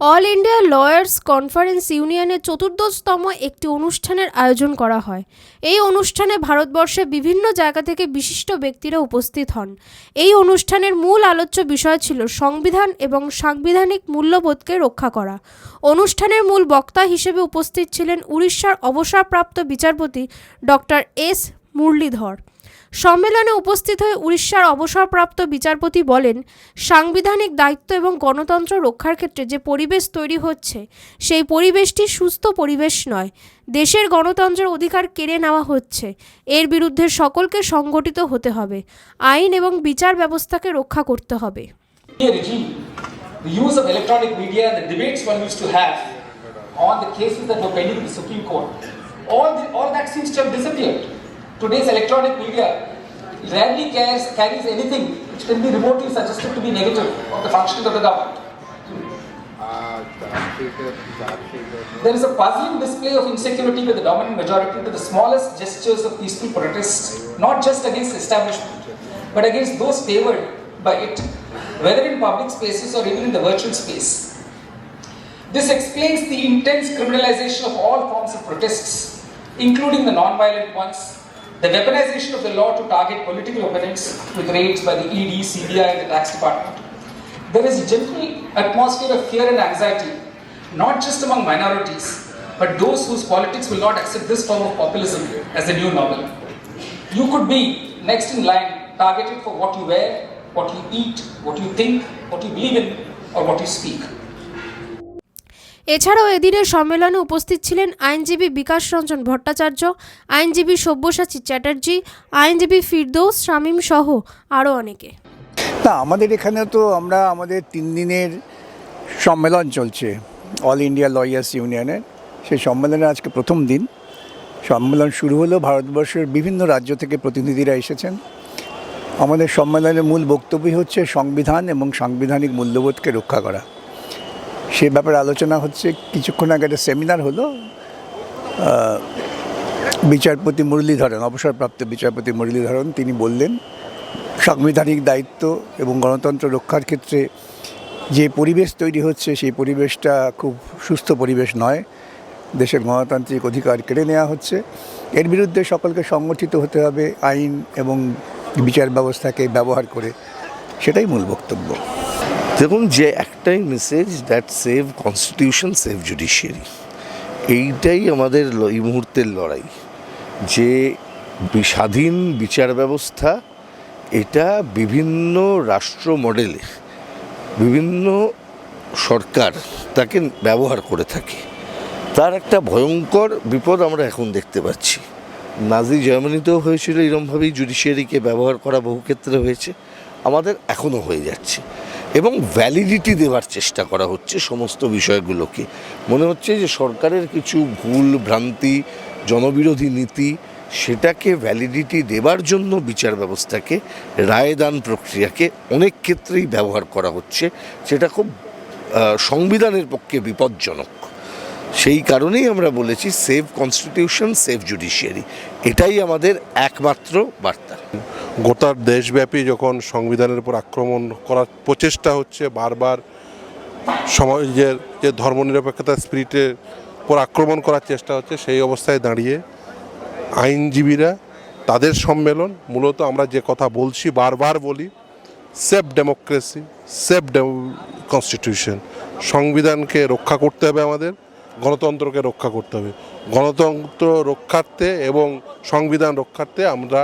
All India lawyers conference ইউনিয়নের চতুর্দশতম একটি অনুষ্ঠানের আয়োজন করা হয়। এই অনুষ্ঠানে ভারতবর্ষে বিভিন্ন জায়গা থেকে বিশিষ্ট ব্যক্তিরা উপস্থিত হন। এই অনুষ্ঠানের মূল আলোচ্য বিষয় ছিল সংবিধান এবং সাংবিধানিক মূল্যবোধকে রক্ষা করা। অনুষ্ঠানের মূল বক্তা হিসেবে উপস্থিত ছিলেন উড়িষ্যার অবসরপ্রাপ্ত বিচারপতি ডক্টর এস মুরলীধর। সম্মেলনে উপস্থিত হয়ে উড়িষ্যার অবসরপ্রাপ্ত বিচারপতি বলেন সাংবিধানিক দায়িত্ব এবং গণতন্ত্র রক্ষার ক্ষেত্রে যে পরিবেশ তৈরি হচ্ছে সেই পরিবেশটি সুস্থ পরিবেশ নয়। দেশের গণতন্ত্রের অধিকার কেড়ে নেওয়া হচ্ছে। এর বিরুদ্ধে সকলকে সংগঠিত হতে হবে। আইন এবং বিচার ব্যবস্থাকে রক্ষা করতে হবে। All, the, all that seems to have disappeared. Today's electronic media rarely cares, carries anything which can be remotely suggested to be negative of the functioning of the government. There is a puzzling display of insecurity by the dominant majority to the smallest gestures of peaceful protest, not just against establishment, but against those favored by it, whether in public spaces or even in the virtual space. This explains the intense criminalization of all forms of protests, including the non-violent ones, the weaponization of the law to target political opponents with raids by the ED, CBI, and the tax department. There is a general atmosphere of fear and anxiety, not just among minorities, but those whose politics will not accept this form of populism as the new normal. You could be next in line, targeted for what you wear, what you eat, what you think, what you believe in, or what you speak. এছাড়াও এদিনের সম্মেলনে উপস্থিত ছিলেন আইনজীবী বিকাশ রঞ্জন ভট্টাচার্য, আইনজীবী সব্যসাচী চ্যাটার্জি, আইনজীবী ফিরদৌস, শামীম সহ আরও অনেকে। না, আমাদের এখানে তো আমরা আমাদের তিন দিনের সম্মেলন চলছে অল ইন্ডিয়া লয়ার্স ইউনিয়নের সেই সম্মেলনে আজকে প্রথম দিন। সম্মেলন শুরু হলো ভারতবর্ষের বিভিন্ন রাজ্য থেকে প্রতিনিধিরা এসেছেন। আমাদের সম্মেলনের মূল বক্তব্যই হচ্ছে সংবিধান এবং সাংবিধানিক মূল্যবোধকে রক্ষা করা। সে ব্যাপারে আলোচনা হচ্ছে। কিছুক্ষণ আগে একটা সেমিনার হলো। বিচারপতি মুরলীধরন, অবসরপ্রাপ্ত বিচারপতি মুরলীধরন, তিনি বললেন, সাংবিধানিক দায়িত্ব এবং গণতন্ত্র রক্ষার ক্ষেত্রে যে পরিবেশ তৈরি হচ্ছে, সেই পরিবেশটা খুব সুস্থ পরিবেশ নয়। দেশের গণতান্ত্রিক অধিকার কেড়ে নেওয়া হচ্ছে। এর বিরুদ্ধে সকলকে সংগঠিত হতে হবে আইন এবং বিচার ব্যবস্থাকে ব্যবহার করে। সেটাই মূল বক্তব্য। দেখুন, যে একটাই message that save constitution save judiciary এইটাই আমাদের এই মুহূর্তের লড়াই। যে স্বাধীন বিচার ব্যবস্থা, এটা বিভিন্ন রাষ্ট্র মডেলে বিভিন্ন সরকার তাকে ব্যবহার করে থাকে। তার একটা ভয়ঙ্কর বিপদ আমরা এখন দেখতে পাচ্ছি। নাজি জার্মানিতেও হয়েছিল, এরমভাবেই জুডিশিয়ারিকে ব্যবহার করা বহু ক্ষেত্রে হয়েছে, আমাদের এখনও হয়ে যাচ্ছে। এবং ভ্যালিডিটি দেওয়ার চেষ্টা করা হচ্ছে সমস্ত বিষয়গুলোকে। মনে হচ্ছে যে সরকারের কিছু ভুল, ভ্রান্তি, জনবিরোধী নীতি, সেটাকে ভ্যালিডিটি দেবার জন্য বিচার ব্যবস্থাকে, রায়দান প্রক্রিয়াকে অনেক ক্ষেত্রেই ব্যবহার করা হচ্ছে। সেটা খুব সংবিধানের পক্ষে বিপজ্জনক। সেই কারণেই আমরা বলেছি সেভ কনস্টিটিউশন সেভ জুডিশিয়ারি এটাই আমাদের একমাত্র বার্তা। গোটা দেশব্যাপী যখন সংবিধানের উপর আক্রমণ করার প্রচেষ্টা হচ্ছে, বারবার সমাজের যে ধর্মনিরপেক্ষতার স্পিরিটের উপর আক্রমণ করার চেষ্টা হচ্ছে, সেই অবস্থায় দাঁড়িয়ে আইনজীবীরা তাদের সম্মেলন, মূলত আমরা যে কথা বলছি, বারবার বলি, সেফ ডেমোক্রেসি, সেফ কনস্টিটিউশন, সংবিধানকে রক্ষা করতে হবে আমাদের, গণতন্ত্রকে রক্ষা করতে হবে। গণতন্ত্র রক্ষার্থে এবং সংবিধান রক্ষার্থে আমরা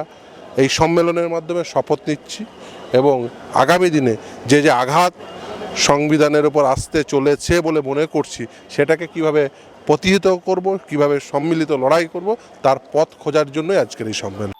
এই সম্মেলনের মাধ্যমে শপথ নিচ্ছি এবং আগামী দিনে যে যে আঘাত সংবিধানের উপর আসতে চলেছে বলে মনে করছি, সেটাকে কীভাবে প্রতিহিত করব, কীভাবে সম্মিলিত লড়াই করব, তার পথ খোঁজার জন্যই আজকের এই সম্মেলন।